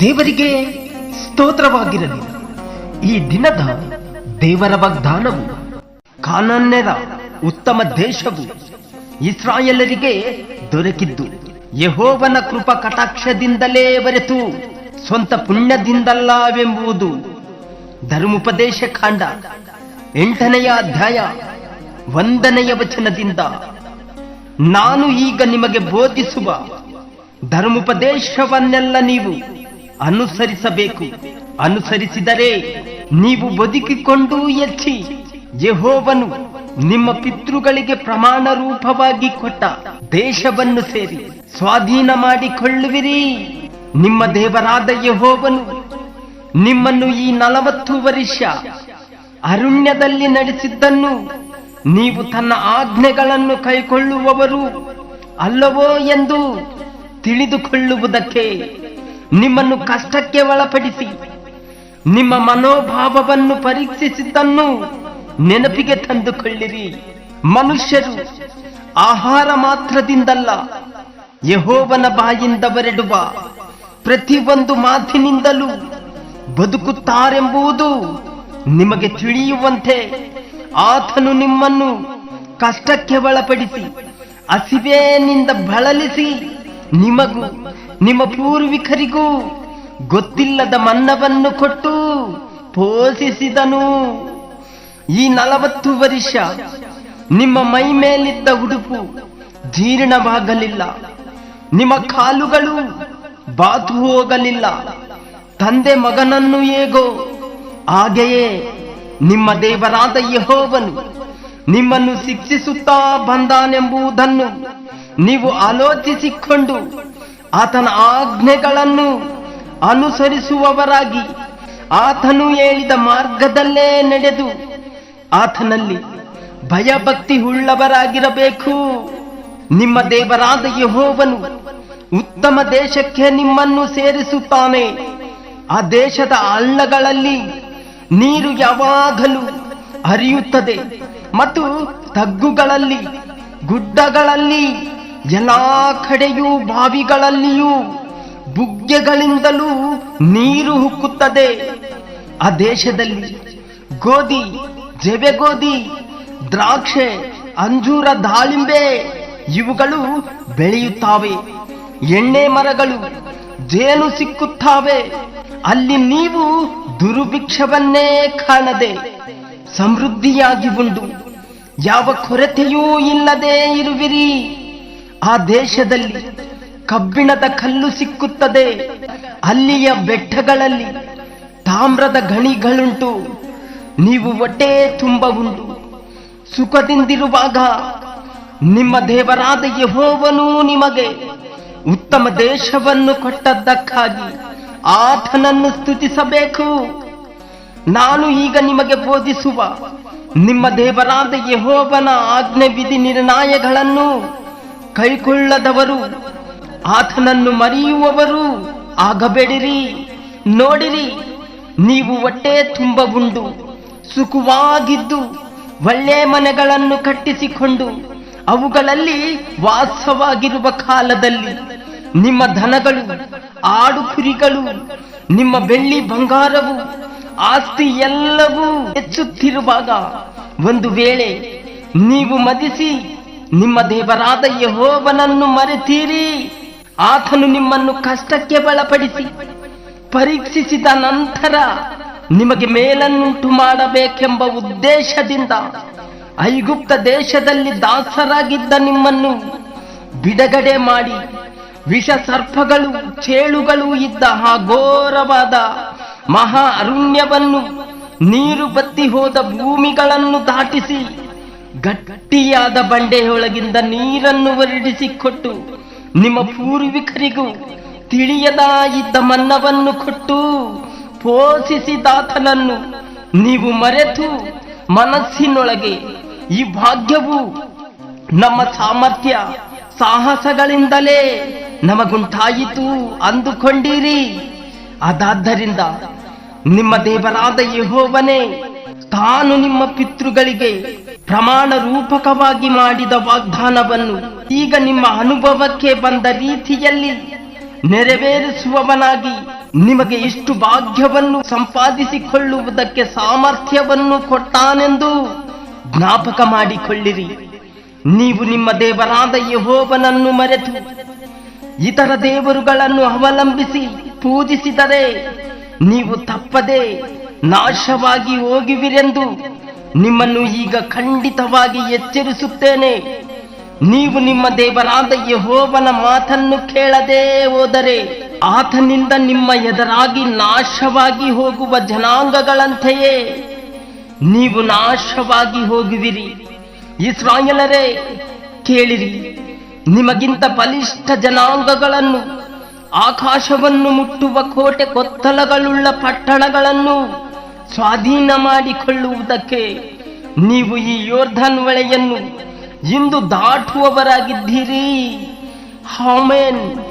ದೇವರಿಗೆ ಸ್ತೋತ್ರವಾಗಿರಲಿ. ಈ ದಿನದ ದೇವರ ವಾಗ್ದಾನವು ಕಾನನ್ಯರ ಉತ್ತಮ ದೇಶವು ಇಸ್ರಾಯೇಲರಿಗೆ ದೊರಕಿದ್ದು. ಯಹೋವನ ಕೃಪ ಕಟಾಕ್ಷದಿಂದಲೇ ಬರೆತು, ಸ್ವಂತ ಪುಣ್ಯದಿಂದಲ್ಲವೆಂಬುದು. ಧರ್ಮೋಪದೇಶ ಕಾಂಡ ಎಂಟನೆಯ ಅಧ್ಯಾಯ ಒಂದನೆಯ ವಚನದಿಂದ ನಾನು ಈಗ ನಿಮಗೆ ಬೋಧಿಸುವ ಧರ್ಮೋಪದೇಶವನ್ನೆಲ್ಲ ನೀವು ಅನುಸರಿಸಬೇಕು. ಅನುಸರಿಸಿದರೆ ನೀವು ಬದುಕಿಕೊಂಡು ಎಚ್ಚಿ ಯೆಹೋವನು ನಿಮ್ಮ ಪಿತೃಗಳಿಗೆ ಪ್ರಮಾಣ ರೂಪವಾಗಿ ಕೊಟ್ಟ ದೇಶವನ್ನು ಸೇರಿ ಸ್ವಾಧೀನ ಮಾಡಿಕೊಳ್ಳುವಿರಿ. ನಿಮ್ಮ ದೇವರಾದ ಯಹೋವನು ನಿಮ್ಮನ್ನು ಈ ನಲವತ್ತು ವರ್ಷ ಅರಣ್ಯದಲ್ಲಿ ನಡೆಸಿದ್ದನ್ನು ನೀವು ತನ್ನ ಆಜ್ಞೆಗಳನ್ನು ಕೈಕೊಳ್ಳುವವರು ಅಲ್ಲವೋ ಎಂದು ತಿಳಿದುಕೊಳ್ಳುವುದಕ್ಕೆ ನಿಮ್ಮನ್ನು ಕಷ್ಟಕ್ಕೆ ಒಳಪಡಿಸಿ, ನಿಮ್ಮ ಮನೋಭಾವವನ್ನು ಪರೀಕ್ಷಿಸಿದ್ದನ್ನು ನೆನಪಿಗೆ ತಂದುಕೊಳ್ಳಿರಿ. ಮನುಷ್ಯರು ಆಹಾರ ಮಾತ್ರದಿಂದಲ್ಲ, ಯಹೋವನ ಬಾಯಿಂದ ಬರೆಡುವ ಪ್ರತಿಯೊಂದು ಮಾತಿನಿಂದಲೂ ಬದುಕುತ್ತಾರೆಂಬುದು ನಿಮಗೆ ತಿಳಿಯುವಂತೆ ಆತನು ನಿಮ್ಮನ್ನು ಕಷ್ಟಕ್ಕೆ ಒಳಪಡಿಸಿ ಹಸಿವೆನಿಂದ ಬಳಲಿಸಿ ನಿಮಗೂ ನಿಮ್ಮ ಪೂರ್ವಿಕರಿಗೂ ಗೊತ್ತಿಲ್ಲದ ಮನ್ನವನ್ನು ಕೊಟ್ಟು ಪೋಷಿಸಿದನು. ಈ ನಲವತ್ತು ವರ್ಷ ನಿಮ್ಮ ಮೈ ಮೇಲಿದ್ದ ಉಡುಪು ಜೀರ್ಣವಾಗಲಿಲ್ಲ. ನಿಮ್ಮ ಕಾಲುಗಳು ಬಾತು ಹೋಗಲಿಲ್ಲ. ತಂದೆ ಮಗನನ್ನು ಹೇಗೋ ಹಾಗೆಯೇ ನಿಮ್ಮ ದೇವರಾದ ಯಹೋವನು ನಿಮ್ಮನ್ನು ಶಿಕ್ಷಿಸುತ್ತಾ ಬಂದಾನೆಂಬುದನ್ನು ನೀವು ಆಲೋಚಿಸಿಕೊಂಡು ಆತನ ಆಜ್ಞೆಗಳನ್ನು ಅನುಸರಿಸುವವರಾಗಿ ಆತನು ಹೇಳಿದ ಮಾರ್ಗದಲ್ಲೇ ನಡೆದು ಆತನಲ್ಲಿ ಭಯಭಕ್ತಿ ಉಳ್ಳವರಾಗಿರಬೇಕು ನಿಮ್ಮ ದೇವರಾದ ಯಹೋವನು ಉತ್ತಮ ದೇಶಕ್ಕೆ ನಿಮ್ಮನ್ನು ಸೇರಿಸುತ್ತಾನೆ. ಆ ದೇಶದ ಹಳ್ಳಗಳಲ್ಲಿ ನೀರು ಯಾವಾಗಲೂ ಹರಿಯುತ್ತದೆ ಮತ್ತು ತಗ್ಗುಗಳಲ್ಲಿ, ಗುಡ್ಡಗಳಲ್ಲಿ, ಎಲ್ಲಾ ಕಡೆಯೂ ಬಾವಿಗಳಲ್ಲಿಯೂ, ಬುಗ್ಗೆಗಳಿಂದಲೂ ನೀರು ಹುಕ್ಕುತ್ತದೆ. ಆ ದೇಶದಲ್ಲಿ ಗೋಧಿ, ಜವೆಗೋಧಿ, ದ್ರಾಕ್ಷೆ, ಅಂಜೂರ ದಾಳಿಂಬೆ ಇವುಗಳು ಬೆಳೆಯುತ್ತವೆ. ಎಣ್ಣೆ ಮರಗಳು ಜೇನು ಸಿಕ್ಕುತ್ತಾವೆ. ಅಲ್ಲಿ ನೀವು ದುರ್ಭಿಕ್ಷವನ್ನೇ ಕಾಣದೆ ಸಮೃದ್ಧಿಯಾಗಿ ಉಂಡು. ಯಾವ ಕೊರತೆಯೂ ಇಲ್ಲದೆ ಇರುವಿರಿ. ಆ ದೇಶದಲ್ಲಿ ಕಬ್ಬಿಣದ ಕಲ್ಲು ಸಿಕ್ಕುತ್ತದೆ. ಅಲ್ಲಿಯ ಬೆಟ್ಟಗಳಲ್ಲಿ ತಾಮ್ರದ ಗಣಿಗಳುಂಟು. ನೀವು ಹೊಟ್ಟೆ ತುಂಬ ಉಂಟು. ಸುಖದಿಂದಿರುವಾಗ ನಿಮ್ಮ ದೇವರಾದ ಯಹೋವನು ನಿಮಗೆ ಉತ್ತಮ ದೇಶವನ್ನು ಕೊಟ್ಟದ್ದಕ್ಕಾಗಿ ಆತನನ್ನು ಸ್ತುತಿಸಬೇಕು. ನಾನು ಈಗ ನಿಮಗೆ ಬೋಧಿಸುವ ನಿಮ್ಮ ದೇವರಾದ ಯಹೋಬನ ಆಜ್ಞೆ ವಿಧಿ ನಿರ್ಣಯಗಳನ್ನು ಕೈಕೊಳ್ಳದವರು, ಆತನನ್ನು ಮರೆಯುವವರು ಆಗಬೇಡಿರಿ. ನೋಡಿರಿ, ನೀವು ಹೊಟ್ಟೆ ತುಂಬ ಉಂಡು, ಸುಖವಾಗಿದ್ದು ಒಳ್ಳೆ ಮನೆಗಳನ್ನು ಕಟ್ಟಿಸಿಕೊಂಡು ಅವುಗಳಲ್ಲಿ ವಾಸವಾಗಿರುವ ಕಾಲದಲ್ಲಿ ನಿಮ್ಮ ಧನಗಳು, ಆಡು ಕುರಿಗಳು, ನಿಮ್ಮ ಬೆಳ್ಳಿ ಬಂಗಾರವು, ಆಸ್ತಿ ಎಲ್ಲವೂ ಹೆಚ್ಚುತ್ತಿರುವಾಗ ಒಂದು ವೇಳೆ ನೀವು ಮದಿಸಿ ನಿಮ್ಮ ದೇವರಾದ ಯಹೋವನನ್ನು ಮರೆತೀರಿ, ಆತನು ನಿಮ್ಮನ್ನು ಕಷ್ಟಕ್ಕೆ ಒಳಪಡಿಸಿ ಪರೀಕ್ಷಿಸಿದ ನಂತರ ನಿಮಗೆ ಮೇಲನ್ನುಂಟು ಮಾಡಬೇಕೆಂಬ ಉದ್ದೇಶದಿಂದ ಐಗುಪ್ತ ದೇಶದಲ್ಲಿ ದಾಸರಾಗಿದ್ದ ನಿಮ್ಮನ್ನು ಬಿಡುಗಡೆ ಮಾಡಿ ವಿಷ ಸರ್ಪಗಳು ಚೇಳುಗಳು ಇದ್ದ ಆ ಘೋರವಾದ ಮಹಾ ಅರಣ್ಯವನ್ನು ನೀರು ಬತ್ತಿ ಹೋದ ಭೂಮಿಗಳನ್ನು ದಾಟಿಸಿ ಗಟ್ಟಿಯಾದ ಬಂಡೆಯೊಳಗಿಂದ ನೀರನ್ನು ಹೊರಡಿಸಿಕೊಟ್ಟು ನಿಮ್ಮ ಪೂರ್ವಿಕರಿಗೂ ತಿಳಿಯದ ಇದ್ದ ಮನ್ನವನ್ನು ಕೊಟ್ಟು ಪೋಷಿಸಿದಾತನನ್ನು ನೀವು ಮರೆತು ಮನಸ್ಸಿನೊಳಗೆ ಈ ಭಾಗ್ಯವು ನಮ್ಮ ಸಾಮರ್ಥ್ಯ ಸಾಹಸಗಳಿಂದಲೇ ನಮಗುಂಟಾಯಿತು ಅಂದುಕೊಂಡಿರಿ. ಅದಾದ್ದರಿಂದ ನಿಮ್ಮ ದೇವರಾದ ಯಹೋವನೇ, ತಾನು ನಿಮ್ಮ ಪಿತೃಗಳಿಗೆ ಪ್ರಮಾಣ ರೂಪಕವಾಗಿ ಮಾಡಿದ ವಾಗ್ದಾನವನ್ನು ಈಗ ನಿಮ್ಮ ಅನುಭವಕ್ಕೆ ಬಂದ ರೀತಿಯಲ್ಲಿ ನೆರವೇರಿಸುವವನಾಗಿ ನಿಮಗೆ ಇಷ್ಟು ಭಾಗ್ಯವನ್ನು ಸಂಪಾದಿಸಿಕೊಳ್ಳುವುದಕ್ಕೆ ಸಾಮರ್ಥ್ಯವನ್ನು ಕೊಟ್ಟಾನೆಂದು ಜ್ಞಾಪಕ ಮಾಡಿಕೊಳ್ಳಿರಿ. ನೀವು ನಿಮ್ಮ ದೇವರಾದ ಯಹೋವನನ್ನು ಮರೆತು ಇತರ ದೇವರುಗಳನ್ನು ಅವಲಂಬಿಸಿ ಪೂಜಿಸಿದರೆ ನೀವು ತಪ್ಪದೆ ನಾಶವಾಗಿ ಹೋಗುವಿರೆಂದು ನಿಮ್ಮನ್ನು ಈಗ ಖಂಡಿತವಾಗಿ ಎಚ್ಚರಿಸುತ್ತೇನೆ. ನೀವು ನಿಮ್ಮ ದೇವರಾದ ಯಹೋವನ ಮಾತನ್ನು ಕೇಳದೇ ಹೋದರೆ ಆತನಿಂದ ನಿಮ್ಮ ಎದುರಾಗಿ ನಾಶವಾಗಿ ಹೋಗುವ ಜನಾಂಗಗಳಂತೆಯೇ. ನೀವು ನಾಶವಾಗಿ ಹೋಗುವಿರಿ. ಇಸ್ರಾಯಲರೇ, ಕೇಳಿರಿ. ನಿಮಗಿಂತ ಬಲಿಷ್ಠ ಜನಾಂಗಗಳನ್ನು, ಆಕಾಶವನ್ನು ಮುಟ್ಟುವ ಕೋಟೆ ಕೊತ್ತಲಗಳುಳ್ಳ ಪಟ್ಟಣಗಳನ್ನು ಸ್ವಾಧೀನ ಮಾಡಿಕೊಳ್ಳುವುದಕ್ಕೆ ನೀವು ಈ ಯೋರ್ಧನ್ ಒಳೆಯನ್ನು ಇಂದು ದಾಟುವವರಾಗಿದ್ದೀರಿ. ಹಾಮೇನ್